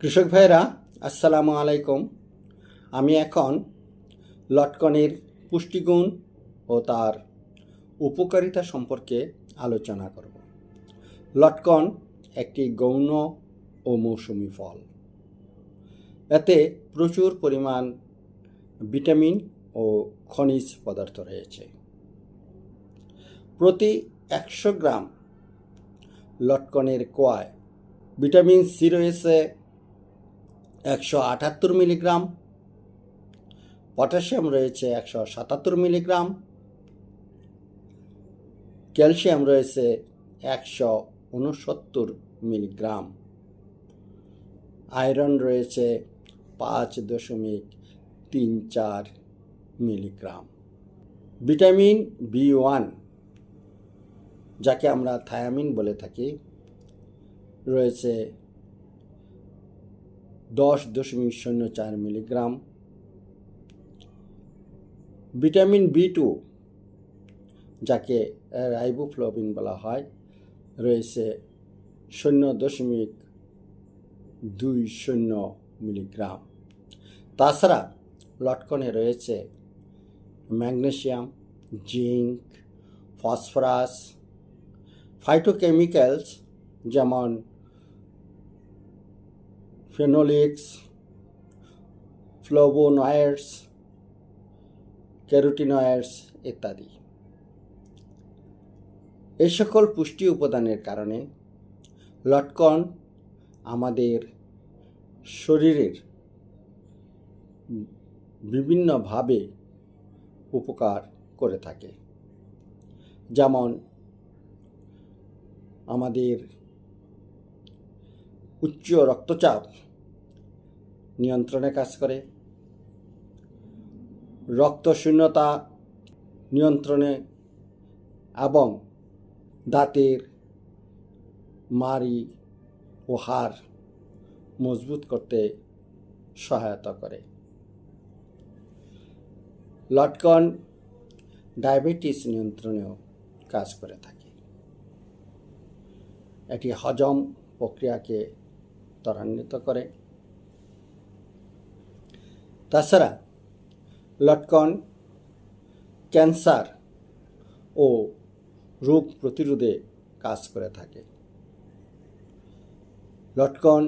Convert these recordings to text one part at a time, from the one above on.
কৃষক ভাইরা আসসালামু আলাইকুম। আমি এখন লটকনের পুষ্টিগুণ ও তার উপকারিতা সম্পর্কে আলোচনা করব। লটকন একটি গৌণ ও মৌসুমি ফল। এতে প্রচুর পরিমাণ ভিটামিন ও খনিজ পদার্থ রয়েছে। প্রতি একশো গ্রাম লটকনের কোয়ায় ভিটামিন সি রয়েছে একশো আটাত্তর মিলিগ্রাম, পটাশিয়াম রয়েছে একশো সাতাত্তর মিলিগ্রাম, ক্যালসিয়াম রয়েছে একশো উনসত্তর মিলিগ্রাম। আয়রন রয়েছে পাঁচ দশমিক তিন চার মিলিগ্রাম। ভিটামিন বি ওয়ান, যাকে আমরা থায়ামিন বলে থাকি, রয়েছে দশ দশমিক শূন্য চার মিলিগ্রাম। ভিটামিন বি টু, যাকে রাইবোফ্লোবিন বলা হয়, রয়েছে শূন্য দশমিক দুই শূন্য মিলিগ্রাম। তাছাড়া লটকনে রয়েছে ম্যাগনেসিয়াম জিঙ্ক ফসফরাস, ফাইটোকেমিক্যালস, যেমন ফেনোলিক্স ফ্লোবোনয়েডস ক্যারোটিনয়েডস ইত্যাদি। এই সকল পুষ্টি উপাদানের কারণে লটকন আমাদের শরীরের বিভিন্নভাবে উপকার করে থাকে। যেমন আমাদের উচ্চ রক্তচাপ নিয়ন্ত্রণে কাজ করে। রক্তশূন্যতা নিয়ন্ত্রণে এবং দাঁতের মারি ও হাড় মজবুত করতে সহায়তা করে। লটকন ডায়াবেটিস নিয়ন্ত্রণেও কাজ করে থাকে। এটি হজম প্রক্রিয়াকে ত্বরান্বিত করে। তাছাড়া লটকন, ক্যান্সার ও রোগ প্রতিরোধে কাজ করে থাকে। লটকন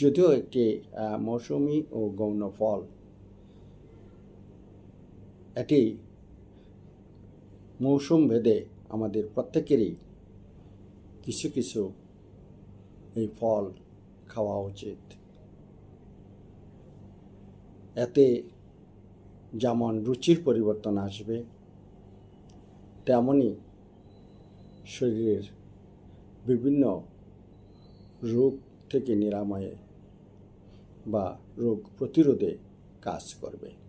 যদিও একটি মৌসুমি ও গৌণ ফল, এটি মৌসুম ভেদে আমাদের প্রত্যেকেরই কিছু কিছু এই ফল খাওয়া উচিত। এতে যেমন রুচির পরিবর্তন আসবে তেমনই শরীরের বিভিন্ন রোগ থেকে নিরাময়ে বা রোগ প্রতিরোধে কাজ করবে।